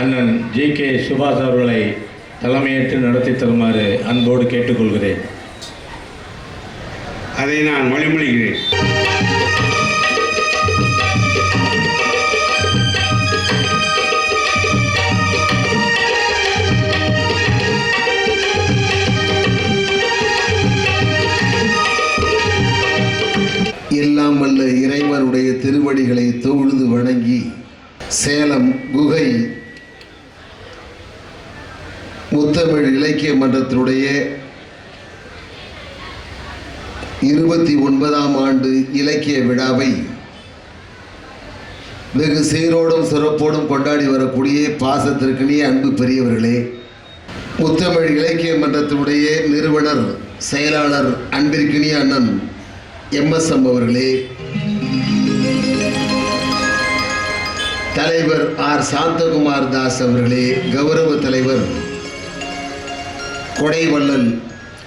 அண்ணன் G K சுபாஷ் அவர்களை தலைமையேற்று நடத்தி தருமாறு அன்போடு கேட்டுக்கொள்கிறேன். அதை நான் வழிமொழிகிறேன். எல்லாம் வல்ல இறைவனுடைய திருவடிகளை தொழுது வணங்கி சேலம் குகை முத்தமிழ் இலக்கிய மன்றத்தினுடைய இருபத்தி ஒன்பதாம் ஆண்டு இலக்கிய விழாவை வெகு சீரோடும் சிறப்போடும் கொண்டாடி வரக்கூடிய பாசத்திற்கினிய அன்பு பெரியவர்களே முத்தமிழ் இலக்கிய மன்றத்தினுடைய நிறுவனர் செயலாளர் அன்பிற்கினிய அண்ணன் எம்எஸ்எம் அவர்களே தலைவர் ஆர் சாந்தகுமார் தாஸ் அவர்களே கௌரவ தலைவர் கொடைவள்ளல்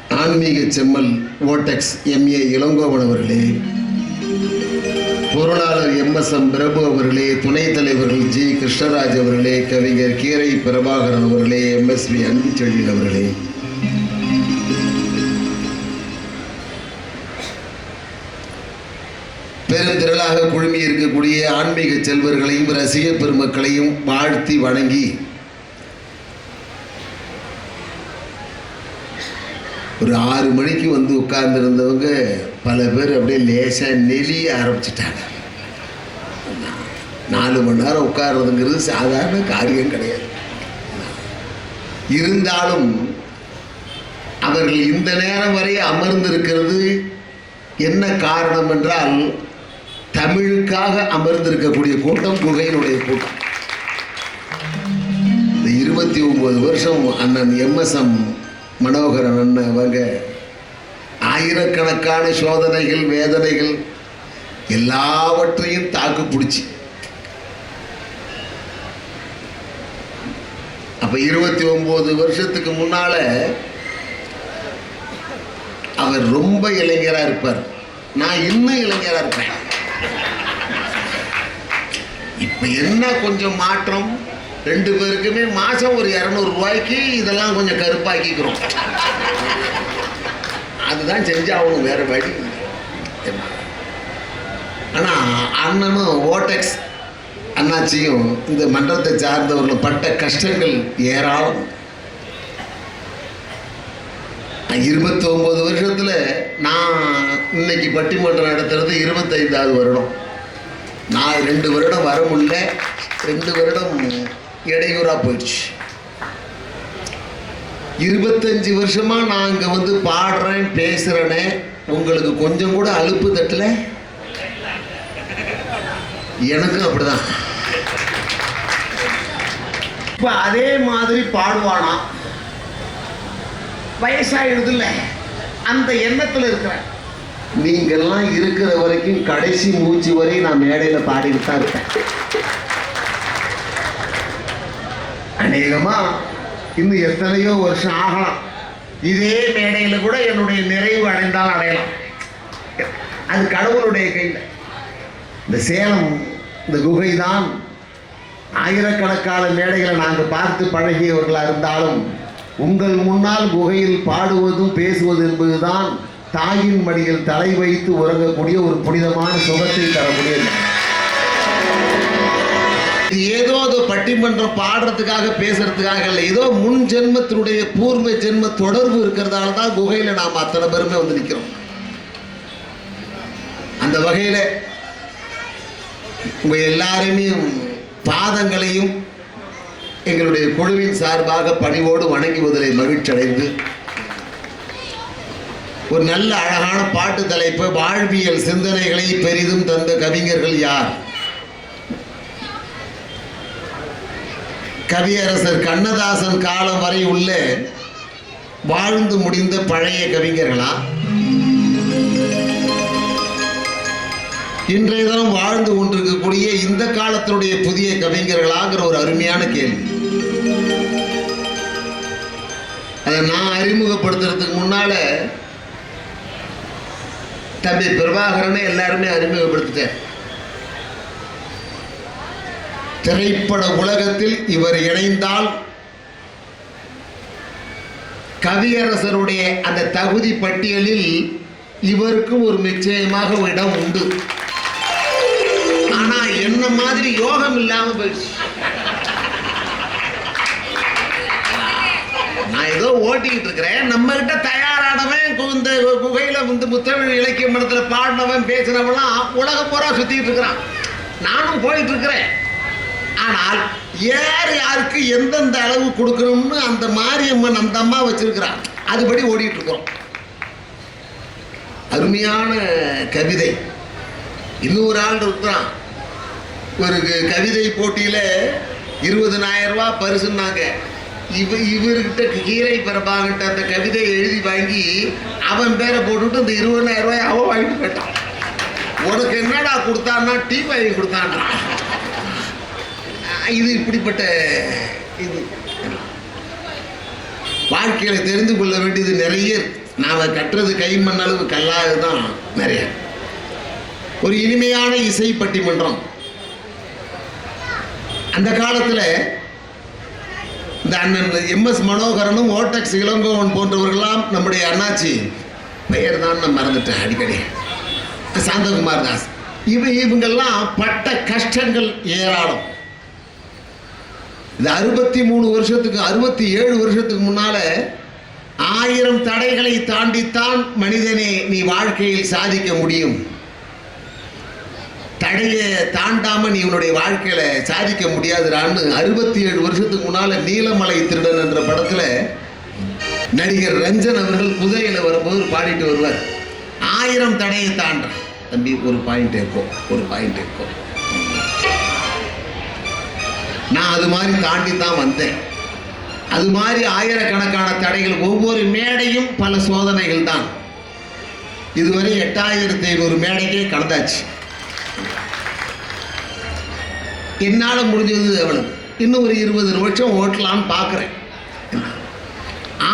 ஆன்மீக செம்மல் ஓட்டெக்ஸ் எம்ஏ இளங்கோவன் அவர்களே பொருளாளர் எம்எஸ்எம் பிரபு அவர்களே துணைத் தலைவர்கள் ஜி. கிருஷ்ணராஜ் அவர்களே கவிஞர் கீரை பிரபாகரன் அவர்களே எம்எஸ்வி அன்புச்செழியன் அவர்களே. பெருந்திரளாக குழுமி இருக்கக்கூடிய ஆன்மீக செல்வர்களையும் ரசிக பெருமக்களையும் வாழ்த்தி வணங்கி ஒரு ஆறு மணிக்கு வந்து உட்கார்ந்துருந்தவங்க பல பேர் அப்படியே லேசாக நெளிய ஆரம்பிச்சிட்டாங்க. நாலு மணி நேரம் உட்கார்றதுங்கிறது சாதாரண காரியம் கிடையாது. இருந்தாலும் அவர்கள் இந்த நேரம் வரை அமர்ந்திருக்கிறது என்ன காரணம் என்றால் தமிழுக்காக அமர்ந்திருக்கக்கூடிய கூட்டம் குகையினுடைய கூட்டம். இந்த இருபத்தி ஒன்பது வருஷம் அண்ணன் எம்எஸ்எம் மனோகரன் அண்ணன் அவங்க ஆயிரக்கணக்கான சோதனைகள் வேதனைகள் எல்லாவற்றையும் தாக்கு பிடிச்சி. அப்ப இருபத்தி ஒன்பது வருஷத்துக்கு முன்னால அவர் ரொம்ப இளைஞரா இருப்பார். நான் இன்னும் இளைஞரா இருப்பேன். இப்ப என்ன கொஞ்சம் மாற்றம்? ரெண்டு பேருக்குமே மாதம் ஒரு இரநூறுபாய்க்கு இதெல்லாம் கொஞ்சம் கருப்பாக்கிக்கிறோம். அதுதான் செஞ்சாகணும் வேற வழி ஆனால் அண்ணனும் ஓட்டெக்ஸ் அண்ணாச்சியும் இந்த மன்றத்தை சார்ந்தவர்கள் பட்ட கஷ்டங்கள் ஏராளம். இருபத்தி ஒம்பது வருஷத்தில் நான் இன்னைக்கு பட்டிமன்றம் நடத்துறது இருபத்தைந்தாவது வருடம். நான் ரெண்டு வருடம் வர முடியல. ரெண்டு வருடம் இடையூறா போயிடுச்சு. இருபத்தஞ்சு வருஷமா நான் இங்க வந்து பாடுறேன் பேசுறேனே உங்களுக்கு கொஞ்சம் கூட அலுப்பு தட்டல? எனக்கும் அப்படிதான். இப்ப அதே மாதிரி பாடுவானா? வயசாயிடுதுல்ல அந்த எண்ணத்துல இருக்கிறேன். நீங்கெல்லாம் இருக்கிற வரைக்கும் கடைசி மூச்சு வரை நான் மேடையில பாடிட்டு தான் இருப்பேன். அநேகமாக இன்னும் எத்தனையோ வருஷம் ஆகலாம். இதே மேடையில் கூட என்னுடைய நிறைவு அடைந்தால் அடையலாம். அது கடவுளுடைய கையில். இந்த சேலம் இந்த குகை தான் ஆயிரக்கணக்கான மேடைகளை நாங்கள் பார்த்து பழகியவர்களாக இருந்தாலும் உங்கள் முன்னால் குகையில் பாடுவதும் பேசுவது என்பதுதான் தாயின் மடியில் தலை வைத்து உறங்கக்கூடிய ஒரு புனிதமான சுகத்தை தரக்கூடியது. இது ஏதோ அது பட்டிமன்றம் பாடுறதுக்காக பேசுறதுக்காக இல்லை. ஏதோ முன் ஜென்மத்தினுடைய பூர்வ ஜென்ம தொடர்பு இருக்கிறதால தான் குகையில் நாம் அத்தனை பேருமே வந்து நிற்கிறோம் அந்த வகையில் உங்க எல்லாருமே பாதங்களையும் எங்களுடைய குழுவின் சார்பாக பணிவோடு வணங்குவதில் மகிழ்ச்சி அடைந்து ஒரு நல்ல அழகான பாட்டு தலைப்பு வாழ்வியல் சிந்தனைகளை பெரிதும் தந்த கவிஞர்கள் யார்? கவியரசர் கண்ணதாசன் காலம் வரை உள்ள வாழ்ந்து முடிந்த பழைய கவிஞர்களா? இன்றைய தினம் வாழ்ந்து கொண்டிருக்கக்கூடிய இந்த காலத்தினுடைய புதிய கவிஞர்களாங்கிற ஒரு அருமையான கேள்வி. அதை நான் அறிமுகப்படுத்துறதுக்கு முன்னால தம்பி பிரபாகரனை எல்லாருமே அறிமுகப்படுத்திட்டேன். திரைப்பட உலகத்தில் இவர் இணைந்தால் கவியரசருடைய அந்த தகுதி பட்டியலில் இவருக்கு ஒரு நிச்சயமாக இடம் உண்டு. ஆனா என்ன மாதிரி யோகம் இல்லாம போயிடுச்சு. நான் ஏதோ ஓட்டிக்கிட்டு இருக்கிறேன். நம்ம கிட்ட தயாரானவன் இந்த குகையில வந்து முத்தமிழ் இலக்கிய மனத்தில் பாடினவன் பேசினவெல்லாம் உலக பூரா சுத்திட்டு இருக்கிறான். நானும் போயிட்டு இருக்கிறேன். ஆனால் யார் யாருக்கு எந்தெந்த அளவு கொடுக்கணும்னு அந்த மாரியம்மன் அந்த அம்மா வச்சிருக்கிறான். அதுபடி ஓடிட்டு இருக்கிறோம் அருமையான கவிதை. இன்னொரு ஆள் இருக்கிறான். ஒரு கவிதை போட்டியில இருபதனாயிரம் ரூபா பரிசுன்னாங்க. இவ இவர்கிட்ட கீரை பிறப்பாங்கிட்ட அந்த கவிதையை எழுதி வாங்கி அவன் பேரை போட்டுட்டு இந்த இருபதாயிரம் ரூபாய் அவன் வாங்கிட்டு போயிட்டான். உனக்கு என்னடா கொடுத்தான்னா டீ வாங்கி கொடுத்தான்றான் இது இப்படிப்பட்ட இது. வாழ்க்கையில தெரிந்து கொள்ள வேண்டியது நிறைய. நாம் நாம கட்டுறது கைமண் அளவு கல்லாது தான் நிறைய. ஒரு இனிமையான இசை பட்டிமன்றம். அந்த காலத்தில் இந்த அண்ணன் எம்எஸ் மனோகரனும் ஓட்டக்ஸ் இளங்கோவன் போன்றவர்களாம் நம்முடைய அண்ணாச்சி பெயர் தான் நான் மறந்துட்டேன் அடிக்கடி. சாந்தகுமார் தாஸ். இவ இவங்கெல்லாம் பட்ட கஷ்டங்கள் ஏராளம். இந்த அறுபத்தி மூணு வருஷத்துக்கு அறுபத்தி ஏழு வருஷத்துக்கு முன்னால ஆயிரம் தடைகளை தாண்டித்தான் மனிதனே நீ வாழ்க்கையில் சாதிக்க முடியும். தடையை தாண்டாம நீ உன்னுடைய வாழ்க்கையில சாதிக்க முடியாதுடான்னு அறுபத்தி ஏழு வருஷத்துக்கு முன்னால நீலமலை திருடன் என்ற படத்துல நடிகர் ரஞ்சன் அவர்கள் குதிரையில வரும்போது பாடிட்டு வருவார். ஆயிரம் தடையை தாண்டான் தம்பி ஒரு பாயிண்ட் இருக்கும் ஒரு பாயிண்ட் இருக்கும் நான் அது மாதிரி தாண்டி தான் வந்தேன். அது மாதிரி ஆயிரக்கணக்கான தடைகள் ஒவ்வொரு மேடையும் பல சோதனைகள் தான். இதுவரை எட்டாயிரத்தி ஐநூறு மேடைக்கே கடந்தாச்சு. என்னால் முடிஞ்சது எவ்வளவு? இன்னும் ஒரு இருபது நிமிஷம் ஓட்டலாம்னு பார்க்குறேன்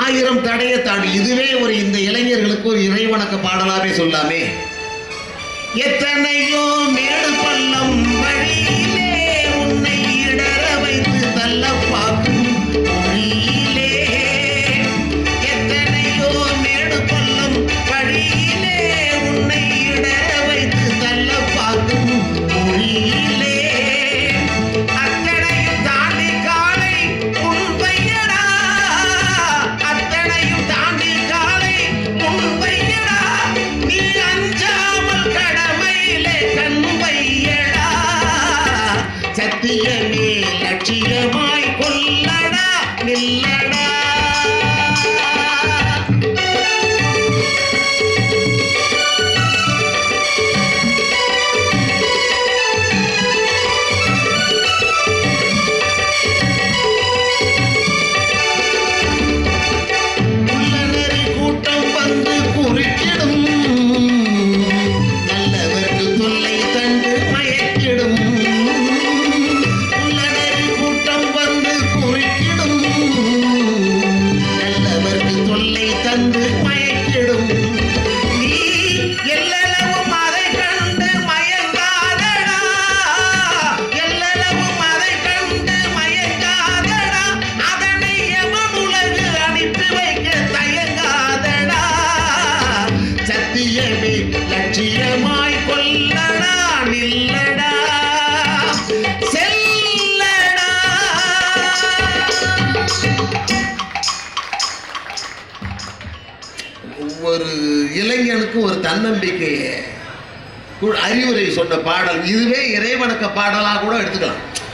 ஆயிரம் தடையை தாண்டி இதுவே ஒரு இந்த இளைஞர்களுக்கு ஒரு இறைவணக்க பாடலாமே சொல்லாமே. எத்தனையோ மேடு பள்ளம் வழி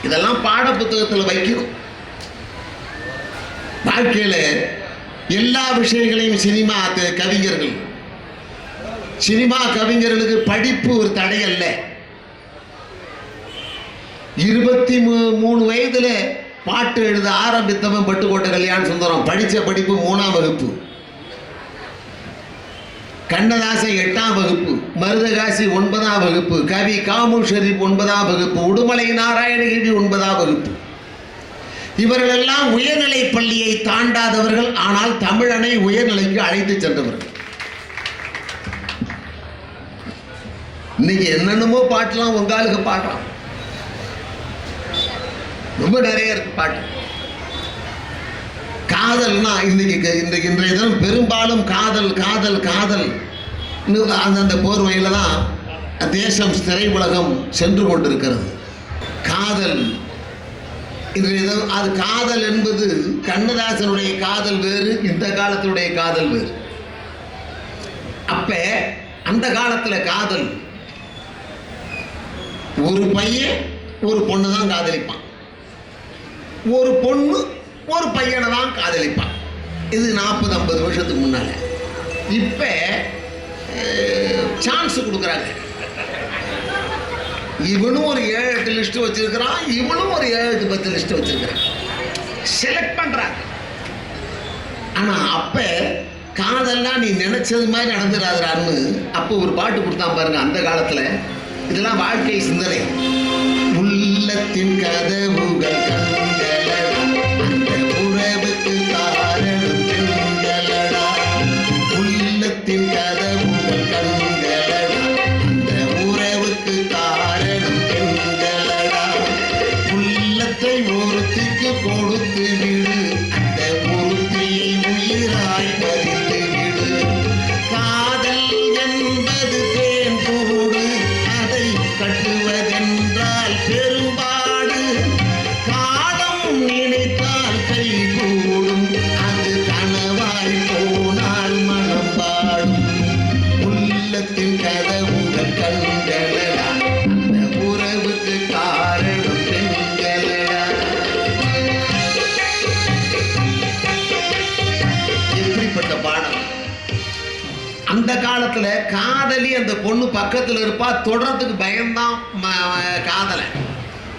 இதெல்லாம் பாட புத்தகத்தில் வைக்கணும். வாழ்க்கையில் எல்லா விஷயங்களையும் சினிமா கவிஞர்கள். சினிமா கவிஞர்களுக்கு படிப்பு ஒரு தடை அல்ல. இருபத்தி மூ- மூணு வயதுல பாட்டு எழுத ஆரம்பித்தவன் பட்டுக்கோட்டை கல்யாண சுந்தரம். படித்த படிப்பு மூணாம் வகுப்பு. கண்ணதாசன் எட்டாம் வகுப்பு மருதகாசி ஒன்பதாம் வகுப்பு கவி காமு ஷெரீப் ஒன்பதாம் வகுப்பு உடுமலை நாராயணகிரி ஒன்பதாம் வகுப்பு. இவர்களெல்லாம் உயர்நிலை பள்ளியை தாண்டாதவர்கள் ஆனால் தமிழனை உயர்நிலைக்கு அழைத்து சென்றவர்கள். இன்னைக்கு என்னென்னமோ பாட்டெல்லாம் உங்காலுக்கு பாடுறான் ரொம்ப நிறைய இருக்கு பாட்டு. காதல்னா இன்னைக்கு இன்றைக்கு இன்றைய தினம் பெரும்பாலும் காதல் காதல் காதல். அந்தந்த போர்வையில் தான் தேசம் திரை உலகம் சென்று கொண்டிருக்கிறது. காதல். இன்றைய அது காதல் என்பது கண்ணதாசனுடைய காதல் வேறு இந்த காலத்தினுடைய காதல் வேறு. அப்போ அந்த காலத்தில் காதல். ஒரு பையன் ஒரு பொண்ணு தான் காதலிப்பான். ஒரு பொண்ணு ஒரு பையனை தான் காதலிப்பான். இது நாற்பது ஐம்பது வருஷத்துக்கு முன்னால. இப்போ சான்ஸ் கொடுக்குறாங்க. இவனும் ஒரு ஏழு எட்டு லிஸ்ட் வச்சிருக்கிறான் இவனும் ஒரு ஏழு எட்டு பத்து லிஸ்ட் வச்சிருக்கிறான். செலக்ட் பண்றாங்க. ஆனா அப்ப காதல்லாம் நீ நினைச்சது மாதிரி நடந்துடாதான்னு அப்போ ஒரு பாட்டு கொடுத்தான் பாருங்க அந்த காலத்துல. இதெல்லாம் வாழ்க்கை சிந்தனை. உள்ளத்தின் கதவுகள் உள்ளத்தின் பொண்ணு இருப்பா தொடறதுக்கு பயம்தான் காதலை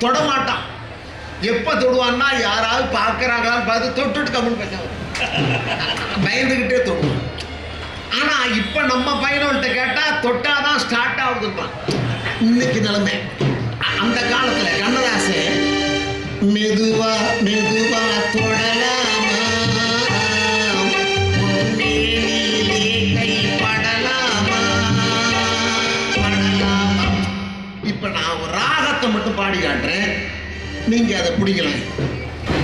தொட மாட்டான். எப்ப தொடுவான்னா யாராவது பார்க்குறாங்களான்னு பார்த்து தொட்டுட்டு கம்முன்னு பேசாம பயந்துக்கிட்டே தொடுவோம் ஆனால் இப்போ நம்ம பையனவள்கிட்ட கேட்டால் தொட்டால் தான் ஸ்டார்ட் ஆகுதுப்பான் இன்னைக்கு நிலைமை. அந்த காலத்தில் கண்ணதாசு மெதுவா மெதுவா தொட பாடி காட்டுறேன். நீங்க அதை பிடிக்கலாம்.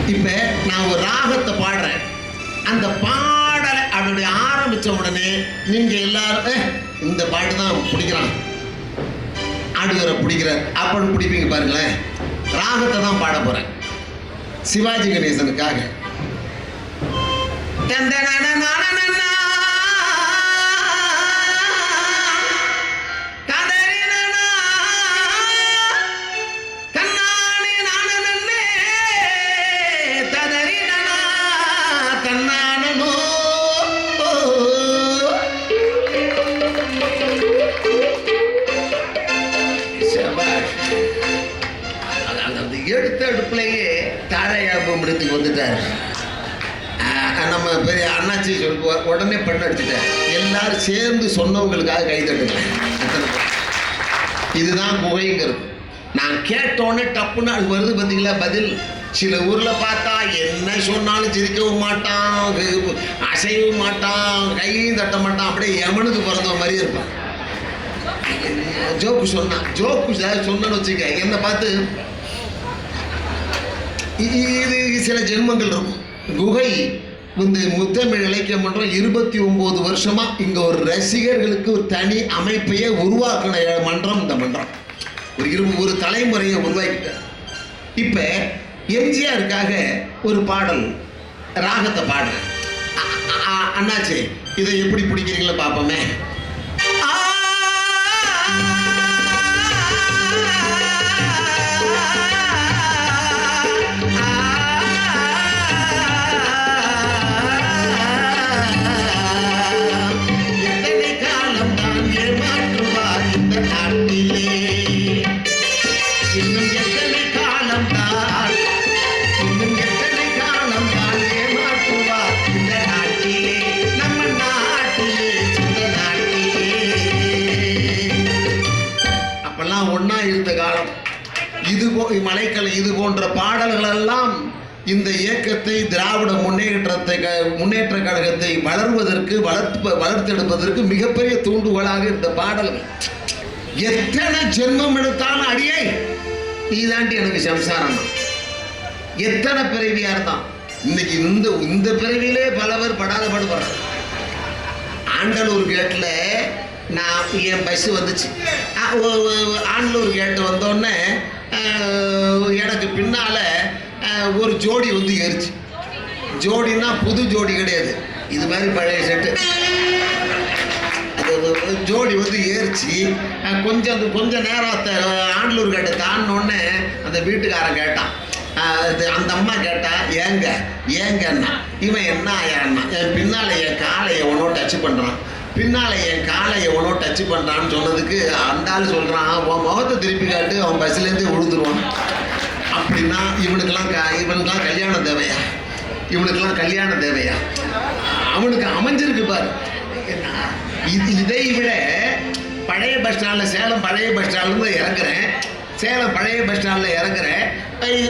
இப்போ நான் ஒரு ராகத்தை பாடுறேன். அந்த பாடலை அதனுடைய ஆரம்பிச்ச உடனே நீங்க எல்லாரும் இந்த பாட்டு தான் பிடிக்கிறான். ஆடுகிற பிடிக்கிறார். அப்படின்னு பிடிப்பீங்க பாருங்களேன். ராகத்தை தான் பாட போறேன். சிவாஜி கணேசனுக்காக. தந்தனனனனனனா, உடனே பெண் அடிச்சிட்டேன் எல்லாரும் சேர்ந்து சொன்னவங்களுக்காக கை தட்டுங்க. இதுதான் குகைங்கிறது. நான் கேட்டோன்னே டப்புன்னு அது வருது பார்த்தீங்களா? பதில். சில ஊர்ல பார்த்தா என்ன சொன்னாலும் சிரிக்கவும் மாட்டான் அசையவும் மாட்டான் கையும் தட்ட மாட்டான். அப்படியே எமனுக்கு பிறந்த மாதிரி இருப்பான். ஜோக்கு சொன்னான் ஜோக்கு சொன்னு வச்சுக்க என்னை பார்த்து இது சில ஜென்மங்கள் இருக்கும். குகை இந்த முத்தமிழ் இலக்கிய மன்றம் இருபத்தி ஒன்பது வருஷமா இங்க ஒரு ரசிகர்களுக்கு ஒரு தனி அமைப்பையே உருவாக்கின மன்றம் இந்த மன்றம். ஒரு இரு ஒரு தலைமுறையை உருவாக்கிட்டார் இப்ப எம்ஜிஆருக்காக ஒரு பாடல் ராகத்தை பாடுறேன் அண்ணாச்சி இதை எப்படி பிடிக்கிறீங்களோ பார்ப்போமே. இது மலைக்கலை இது போன்ற பாடல்கள் எல்லாம் இந்த இயக்கத்தை திராவிட முன்னேற்றத்தை க- முன்னேற்ற கழகத்தை வளர்வதற்கு வளர்ப்பு வளர்த்தெடுப்பதற்கு மிகப்பெரிய தூண்டுகோலாக இந்த பாடல்கள். எத்தனை ஜென்மம் எடுத்தாலும் அடியே நீ தாண்டி எனக்கு சம்சாரம். எத்தனை பிறவியாக இருந்தான்? இன்னைக்கு இந்த இந்த பிறவியிலே பல பேர் படாத பாடுபடுறாங்க ஆண்டலூர் கேட்டில் நான் என் பஸ் வந்துச்சு. ஆண்டலூர் கேட்டு வந்தோடனே எனக்கு பின்னால் ஒரு ஜோடி வந்து ஏறிச்சு. ஜோடின்னா புது ஜோடி கிடையாது. இது மாதிரி பழைய செட்டு அது ஜோடி வந்து ஏறிச்சு. கொஞ்சம் அது கொஞ்சம் நேரம் த- ஆண்டலூர் கேட்ட தாண்டினோடனே அந்த வீட்டுக்காரன் கேட்டான். அது அந்த அம்மா கேட்டா ஏங்க ஏங்கன்னா இவன் என்ன ஆயான்னா என் பின்னால் என் காலை எவனோ டச் பண்ணுறான் பின்னால் என் காலை எவனோ டச் பண்ணுறான்னு சொன்னதுக்கு அந்த ஆள் சொல்கிறான் உன் முகத்தை திருப்பி காட்டு அவன் பஸ்லேருந்தே விழுந்துருவான். அப்படின்னா இவனுக்கெல்லாம் க இவனுக்கெல்லாம் கல்யாணம் தேவையா? இவனுக்கெல்லாம் கல்யாணம் தேவையா? அவனுக்கு அமைஞ்சிருக்கு பாரு. இது இதை விட பழைய பஸ் ஸ்டாண்டில் சேலம் பழைய பஸ் ஸ்டாண்ட்லேருந்து இறங்குறேன். சேலம் பழைய பஸ் ஸ்டாண்டில் இறங்குறேன்.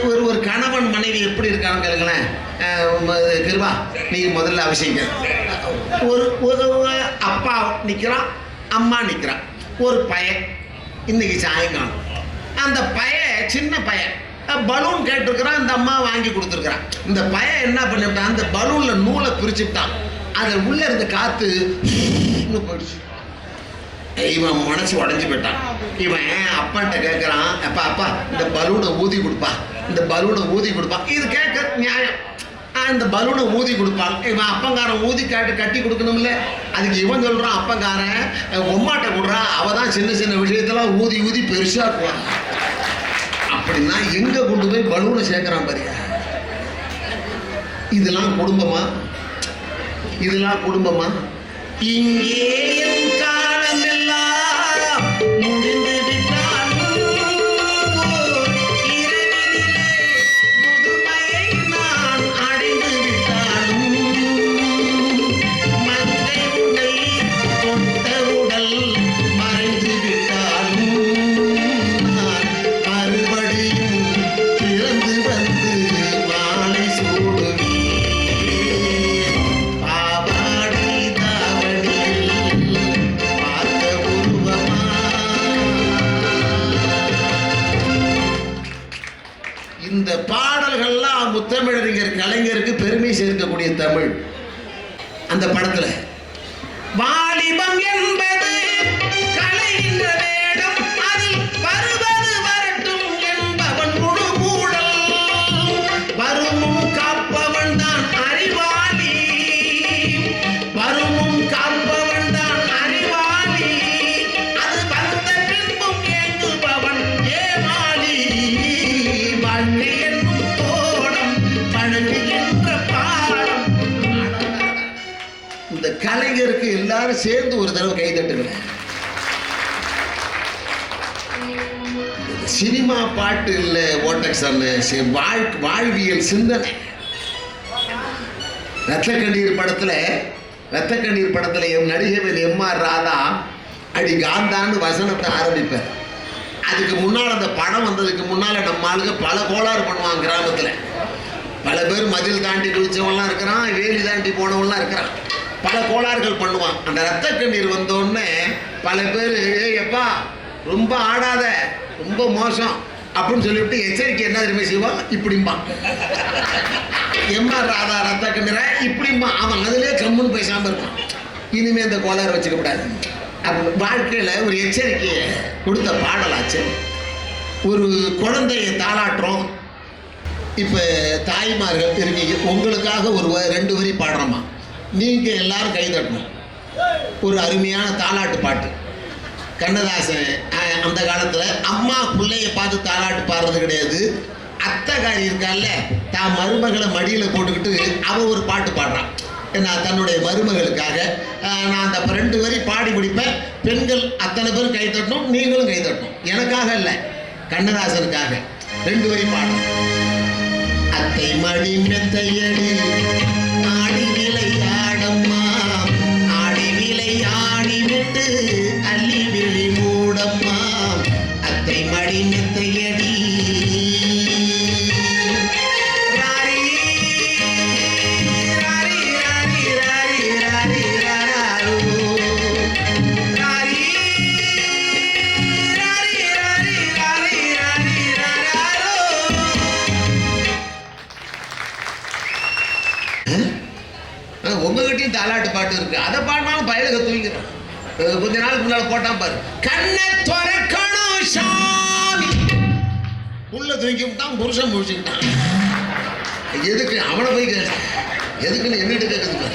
ஒரு ஒரு கணவன் மனைவி எப்படி இருக்காங்க கேளுங்களேன். கிருபா நீ முதல்ல அவசியங்க ஒரு ஒரு அப்பா நிற்கிறான் அம்மா நிற்கிறான் ஒரு பையன் இன்னைக்கு சாயங்காலம். அந்த பையன் சின்ன பையன் பலூன் கேட்டிருக்கிறான் இந்த அம்மா வாங்கி கொடுத்துருக்குறான். இந்த பையன் என்ன பண்ணிவிட்டான்? அந்த பலூனில் நூலை பிரிச்சுட்டான். அதில் உள்ளே இருந்த காற்று போயிடுச்சு. இவன் மனசு உடஞ்சி போயிட்டான். இவன் அப்பாட்ட கேட்குறான் அப்பா அப்பா இந்த பலூனை ஊதி கொடுப்பா இந்த பலூனை ஊதி கொடுப்பா. இது கேட்க நியாயம். இந்த பலூனை ஊதி கொடுப்பான் இவன் அப்பங்காரன் ஊதி காட்டு கட்டி கொடுக்கணும்ல. அதுக்கு இவன் சொல்கிறான் அப்பங்காரன் உம்மாட்ட கொடுறா அவள் தான் சின்ன சின்ன விஷயத்தெல்லாம் ஊதி ஊதி பெருசாக பெருசாக்குவான் அப்படின்னா எங்கே கொண்டு போய் பலூனை சேர்க்குறான் பாரியா? இதெல்லாம் குடும்பமா? இதெல்லாம் குடும்பமா? இங்கே எல்லாரும் சேர்ந்து ஒரு தடவை கை தட்டுங்களேன் சினிமா பாட்டு இல்லை ஓட்டக்சன்னு வாழ் வாழ்வியல் சிந்தனை. ரத்த கண்ணீர் படத்தில் ரத்த கண்ணீர் படத்தில் எம் நடிகை எம் ஆர் ராதா அடி காந்தான்னு வசனத்தை ஆரம்பிப்பார். அதுக்கு முன்னால் அந்த படம் வந்ததுக்கு முன்னால் நம்ம ஆளுங்க பல கோளாறு பண்ணுவாங்க கிராமத்தில். பல பேர் மதில் தாண்டி குதிச்சவன்லாம் இருக்கிறான் வேலி தாண்டி போனவன்லாம் இருக்கிறான். பல கோளாறுகள் பண்ணுவான். அந்த ரத்த கண்ணீர் வந்தோடனே பல பேர் ஏய் ரொம்ப ஆடாத ரொம்ப மோசம் அப்படின்னு சொல்லிவிட்டு எச்சரிக்கை என்ன தெரியுமா செய்வான் இப்படிம்பான். எம்ஆர் ராதா ரத்த கண்ணீரை இப்படிம்மா. அவன் அதுலேயே கம்முன்னு பேசாமல் இருப்பான். இனிமேல் இந்த கோளாறு வச்சுக்க கூடாது. அப்போ வாழ்க்கையில் ஒரு எச்சரிக்கையை கொடுத்த பாடலாச்சு. ஒரு குழந்தையை தாளாட்டுறோம். இப்போ தாய்மார்கள் இருக்கீங்க உங்களுக்காக ஒரு வ- ரெண்டு வரி பாடுறோமா? நீங்கள் எல்லாரும் கை தட்டணும். ஒரு அருமையான தாலாட்டு பாட்டு. கண்ணதாசன் அந்த காலத்தில் அம்மா பிள்ளைய பார்த்து தாலாட்டு பாடுறது கிடையாது. அத்தைக்காரி இருக்கால்ல தான் மருமகளை மடியில் போட்டுக்கிட்டு அவள் ஒரு பாட்டு பாடுறான். நான் தன்னுடைய மருமகளுக்காக நான் அந்த ரெண்டு வரி பாடி முடிப்பேன். பெண்கள் அத்தனை பேரும் கை தட்டணும் நீங்களும் கை தட்டணும். எனக்காக இல்லை கண்ணதாசனுக்காக. ரெண்டு வரி பாடணும். அத்தை மடி மெத்தையடி அத்தை தூக்கி விட்டான் புருஷன் முடிச்சுக்கிட்டான் எதுக்கு? அவனை போய் எதுக்குன்னு என்னட்டு கேட்குறது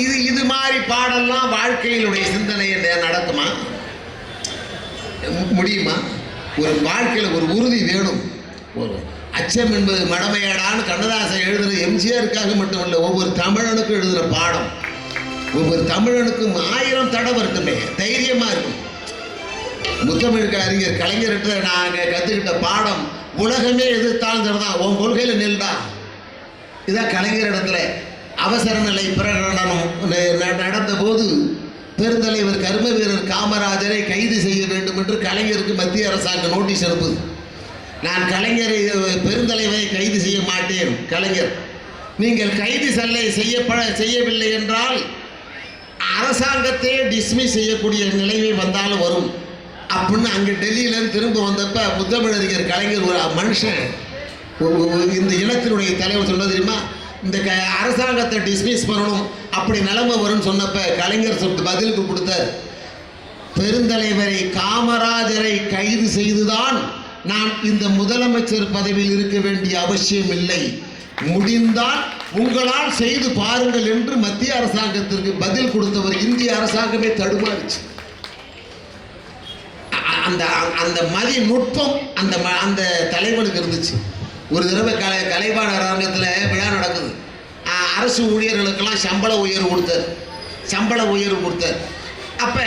இது இது மாதிரி பாடெல்லாம் வாழ்க்கையினுடைய சிந்தனையை நடக்குமா நடத்துமா? முடியுமா? ஒரு வாழ்க்கையில் ஒரு உறுதி வேணும். ஒரு அச்சம் என்பது மடமையாடான்னு கண்ணதாசன் எழுதுற எம்ஜிஆருக்காக மட்டும் இல்லை ஒவ்வொரு தமிழனுக்கும் எழுதுகிற பாடம். ஒவ்வொரு தமிழனுக்கும் ஆயிரம் தடவை இருக்குமே தைரியமா இருக்கும். முத்தமிழுக்கு அறிஞர் கலைஞர்கிட்ட நாங்கள் கற்றுக்கிட்ட பாடம் உலகமே எதிர்த்தாலும் தான் உன் கொள்கையில் நில்டா இதான் கலைஞர் இடத்துல அவசர நிலை பிரகடனம் நடந்தபோது பெருந்தலைவர் கர்ம வீரர் காமராஜரை கைது செய்ய வேண்டும் என்று கலைஞருக்கு மத்திய அரசாங்கம் நோட்டீஸ் அனுப்புது. நான் கலைஞரை பெருந்தலைவரை கைது செய்ய மாட்டேன் கலைஞர். நீங்கள் கைது செல்லை செய்யப்பட செய்யவில்லை என்றால் அரசாங்கத்தையே டிஸ்மிஸ் செய்யக்கூடிய நிலைமை வந்தாலும் வரும். அப்படின்னு அங்கே டெல்லியிலேருந்து திரும்ப வந்தப்ப புத்தமிழறிஞர் கலைஞர் ஒரு மனுஷன். இந்த இனத்தினுடைய தலைவர் சொன்னது தெரியுமா? இந்த க அரசாங்கத்தை டிஸ்மிஸ் பண்ணணும் அப்படி நிலைமை வரும்னு சொன்னப்ப கலைஞர் சொல் பதிலுக்கு கொடுத்தார். பெருந்தலைவரை காமராஜரை கைது செய்துதான் நான் இந்த முதலமைச்சர் பதவியில் இருக்க வேண்டிய அவசியம் இல்லை. முடிந்தால் உங்களால் செய்து பாருங்கள் என்று மத்திய அரசாங்கத்திற்கு பதில் கொடுத்தவர் இந்திய அரசாங்கமே தடுமாறிச்சு. அந்த அந்த மதி நுட்பம் அந்த ம- அந்த தலைவனுக்கு இருந்துச்சு. ஒரு தடவை கலை கலைவாணர் அரங்கத்தில் விழா நடக்குது. அரசு ஊழியர்களுக்கெல்லாம் சம்பள உயர்வு கொடுத்தார். சம்பள உயர்வு கொடுத்தார். அப்போ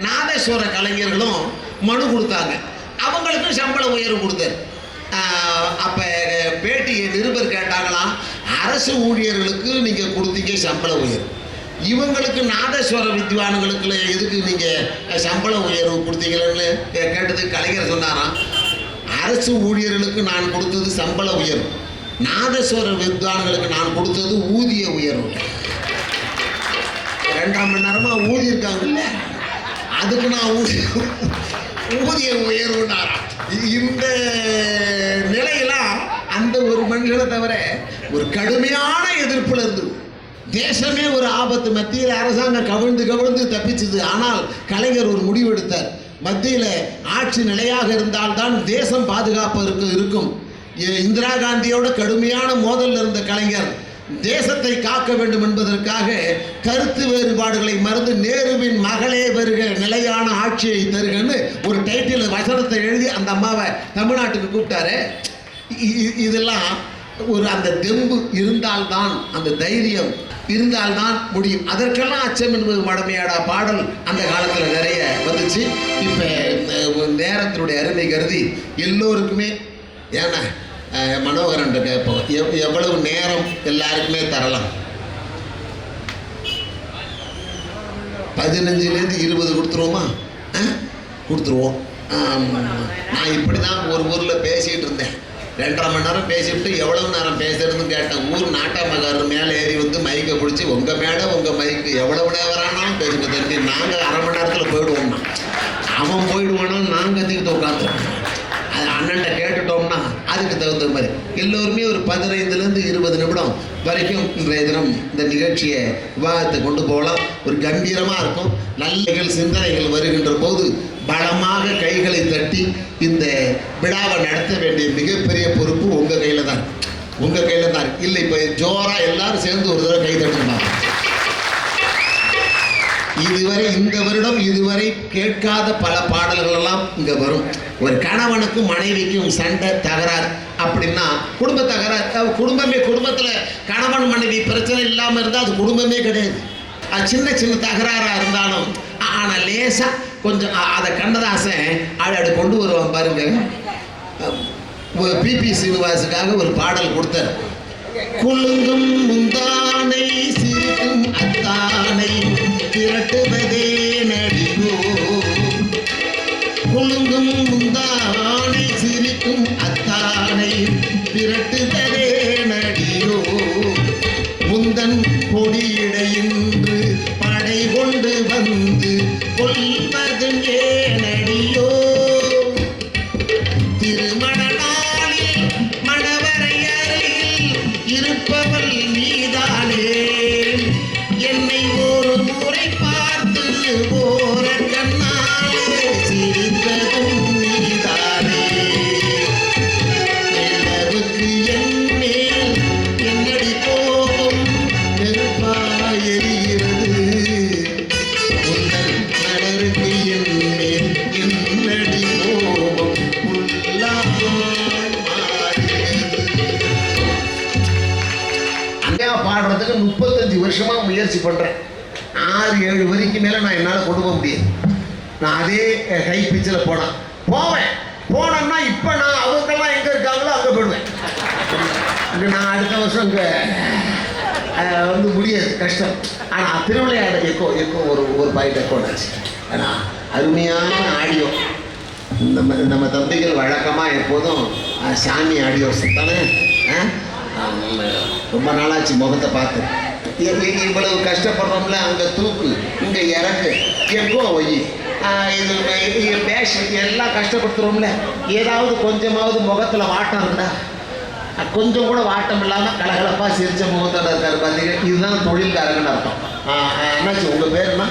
நாதஸ்வர கலைஞர்களும் மனு கொடுத்தாங்க. அவங்களுக்கும் சம்பள உயர்வு கொடுத்தார். அப்போ பேட்டியை நிருபர் கேட்டாங்களாம் அரசு ஊழியர்களுக்கு நீங்கள் கொடுத்தீங்க சம்பள உயர்வு. இவங்களுக்கு நாதஸ்வர வித்வான்களுக்குள்ள எதுக்கு நீங்கள் சம்பள உயர்வு கொடுத்தீங்களன்னு கே- கேட்டதுக்கு கலைஞர் சொன்னாராம். அரசு ஊழியர்களுக்கு நான் கொடுத்தது சம்பள உயர்வு. நாதஸ்வர வித்வான்களுக்கு நான் கொடுத்தது ஊதிய உயர்வு. ரெண்டாம் மணி நேரமாக ஊதி இருக்காங்கல்ல? அதுக்கு நான் ஊதிய ஊதிய உயர்வுனாராம் இந்த நிலையெல்லாம் அந்த ஒரு மனுஷனை தவிர ஒரு கடுமையான எதிர்ப்பில் இருந்தது தேசமே ஒரு ஆபத்து. மத்தியில் அரசாங்கம் கவிழ்ந்து கவிழ்ந்து தப்பிச்சது. ஆனால் கலைஞர் ஒரு முடிவு எடுத்தார் மத்தியில் ஆட்சி நிலையாக இருந்தால்தான் தேசம் பாதுகாப்பதற்கு இருக்கும். இந்திரா காந்தியோட கடுமையான மோதல் இருந்த கலைஞர் தேசத்தை காக்க வேண்டும் என்பதற்காக கருத்து வேறுபாடுகளை மறந்து நேருவின் மகளே வருக நிலையான ஆட்சியை தருகன்னு ஒரு டைட்டில் வசனத்தை எழுதி அந்த அம்மாவை தமிழ்நாட்டுக்கு கூப்பிட்டாரு. இதெல்லாம் ஒரு அந்த தெம்பு இருந்தால்தான் அந்த தைரியம் இருந்தால்தான் முடியும். அதற்கெல்லாம் அச்சம் என்பது மடமையாடா பாடல். அந்த காலத்தில் நிறைய வந்துச்சு. இப்போ நேரத்தினுடைய அருமை கருதி எல்லோருக்குமே ஏன்னா மனோகரன் கேட்போம். எவ் எவ்வளவு நேரம் எல்லாருக்குமே தரலாம்? பதினஞ்சுலேருந்து இருபது கொடுத்துருவோமா? ஆ கொடுத்துருவோம். நான் இப்படி தான் ஒரு ஊரில் பேசிகிட்டு இருந்தேன். ரெண்டரை மணி நேரம் பேசிவிட்டு எவ்வளவு நேரம் பேசுறதுன்னு கேட்டேன். ஊர் நாட்டாமக்காரர் மேலே ஏறி வந்து மைக்கை பிடிச்சி உங்கள் மேலே உங்கள் மைக்கு எவ்வளவு நேரம் பேசுங்க தெரிஞ்சு நாங்கள் அரை மணி நேரத்தில் போயிடுவோம்னா. அவன் போயிடுவானா? நான் கத்திக்கிட்டு உட்காந்துருவோம் அது அண்ணன்ட்ட கேட்டுட்டோம்னா அதுக்கு தகுந்த மாதிரி. எல்லோருமே ஒரு பதினைந்துலேருந்து இருபது நிமிடம் வரைக்கும் இன்றைய தினம் இந்த நிகழ்ச்சியை விவாதத்தை கொண்டு போகலாம். ஒரு கம்பீரமாக இருக்கும். நல்ல சிந்தனைகள் வருகின்ற போது பலமாக கைகளை தட்டி இந்த விழாவை நடத்த வேண்டிய மிகப்பெரிய பொறுப்பு உங்கள் கையில் தான். உங்கள் கையில் தான் இல்லை இப்போ ஜோராக எல்லாரும் சேர்ந்து ஒரு தடவை கை தட்டுமா இதுவரை இந்த வருடம் இதுவரை கேட்காத பல பாடல்கள் எல்லாம் இங்க வரும். ஒரு கணவனுக்கும் மனைவிக்கும் சண்டை தகராறு. அப்படின்னா குடும்ப தகராறு. குடும்பமே குடும்பத்துல கணவன் மனைவி பிரச்சனை இல்லாமல் இருந்தால் அது குடும்பமே கிடையாது. அது சின்ன சின்ன தகராறா இருந்தாலும் ஆனால் ஆனா லேசா கொஞ்சம் அதை கண்ணதாசன் ஆள் அப்படி கொண்டு வருவான் பாருங்க. பிபி சீனிவாசுக்காக ஒரு பாடல் கொடுத்தார். குலுங்கும் முந்தானை சிரிக்கும் அத்தானை திரட்டுவதே நடிகோ. குலுங்கும் முந்தானை சிரிக்கும் அத்தானை திரட்டு போக முடியாது. நான் அதே ஹை பிச்சில் போனேன். போவேன். போனேன்னா இப்போ நான் அவங்கெல்லாம் எங்கே இருக்காங்களோ அங்கே போயிடுவேன். இங்க நான் அடுத்த வருஷம் இங்கே வந்து முடியாது. கஷ்டம். ஆனால் திருவிளையாட எக்கோ எக்கோ ஒரு ஒரு பாயிண்ட் எக்கோ ஆச்சு ஏன்னா அருமையான ஆடியோ. நம்ம நம்ம தம்பிகள் வழக்கமாக எப்போதும் சாமி ஆடியோஸ் தானே ரொம்ப நாளாச்சு முகத்தை பார்த்து. இ- இவ்வளவு கஷ்டப்படுறோம்ல அங்கே தூக்கு இங்கே இறக்கு எப்போ ஒய்? இது இது பேஷ் எல்லாம் கஷ்டப்படுத்துகிறோம்ல ஏதாவது கொஞ்சமாவது முகத்தில் வாட்டம் இருந்தா கொஞ்சம் கூட வாட்டம் இல்லாமல் கலகலப்பாக சிரிச்ச முகத்தோட இருக்காரு பார்த்தீங்க இதுதான் தொழில்காரங்கன்னு அர்த்தம். என்னாச்சு உங்கள் பேர் என்ன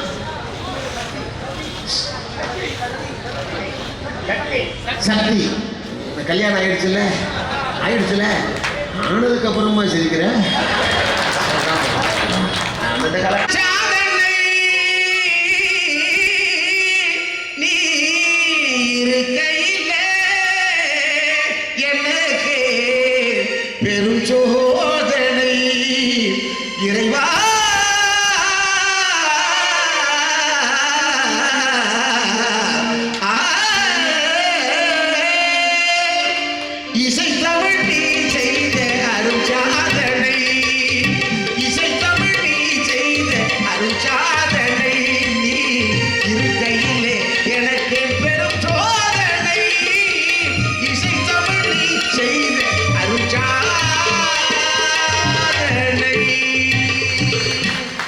சக்தி. இந்த கல்யாணம் ஆயிடுச்சுல்ல? ஆயிடுச்சுல ஆனதுக்கு அப்புறமா சிரிக்கிறேன். அந்த